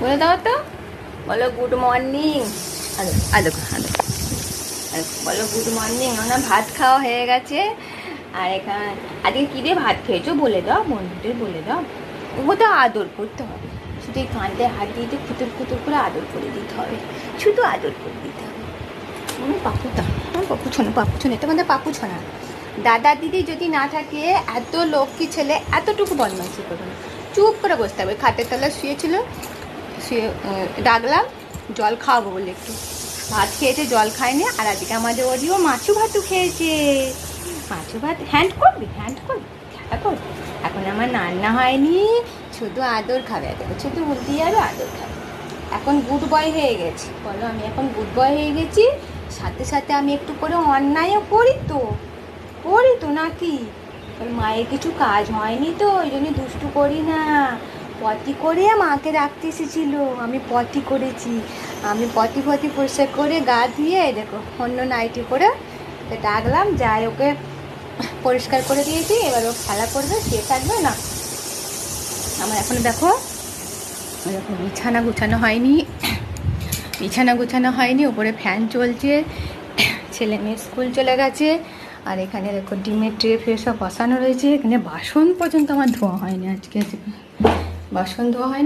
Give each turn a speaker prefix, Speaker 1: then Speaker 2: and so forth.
Speaker 1: বলে দাও তো বলো গুড মর্নিং আ দেখো আ দেখো বলো গুড মর্নিং আমার ভাত খাওয়া হয়ে গেছে আর এখানে আজকে কী দিয়ে ভাত খেয়েছো বলে দাও বন্ধুদের বলে দাও ওগো তো আদর করতে হবে শুধু এই কাঁধে হাত দিয়ে খুতুর খুতুর করে আদর করে দিতে হবে শুধু আদর করে দিতে হবে পাপু আমার পাপু ছোনা পাপু ছোনা এটা আমাদের পাপু ছোনা দাদা দিদি যদি না থাকে এত লক্ষ্মী ছেলে এতটুকু বদমাইশি করবে চুপ করে বসতে হবে খাটের তলায় শুয়েছিল শুয়ে ডাকলাম, জল খাওয়াবো বলে একটু। ভাত খেয়েছে, জল খায়নি, আর আজকে আমাদের ওরিও মাছু ভাতু খেয়েছে। মাছু ভাত হ্যান্ড করবি হ্যান্ড করবি, খেলা এখন আমার রান্না হয়নি, শুধু আদর খাবে দেখো শুধু উল্টি যাবে আদর খাবে। এখন গুড বয় হয়ে গেছি। বলো, আমি এখন গুড বয় হয়ে গেছি। সাথে সাথে আমি একটু করে অন্যায়ও করি তো। করি তো নাকি? মায়ের কিছু কাজ হয়নি তো, ওই জন্য দুষ্টু করি না। পটি করে মাকে রাখতে এসেছিল। আমি পটি করেছি। আমি পটি পটি পরিষ্কার করে গা দিয়ে দেখো, অন্য নাইটি করে ডাকলাম যাই ওকে পরিষ্কার করে দিয়েছি, এবার ও খেলা করবে, শুয়ে থাকবে, না। আমার এখন দেখো দেখো বিছানা গুছানো হয়নি। বিছানা গুছানো হয়নি ওপরে ফ্যান চলছে, ছেলে মেয়ে স্কুল চলে গেছে, আর এখানে দেখো ডিমের ট্রে ফ্রে সব বসানো রয়েছে, এখানে বাসন পর্যন্ত আমার ধোয়া হয়নি আজকে। বাসন ধোয়া হয়নি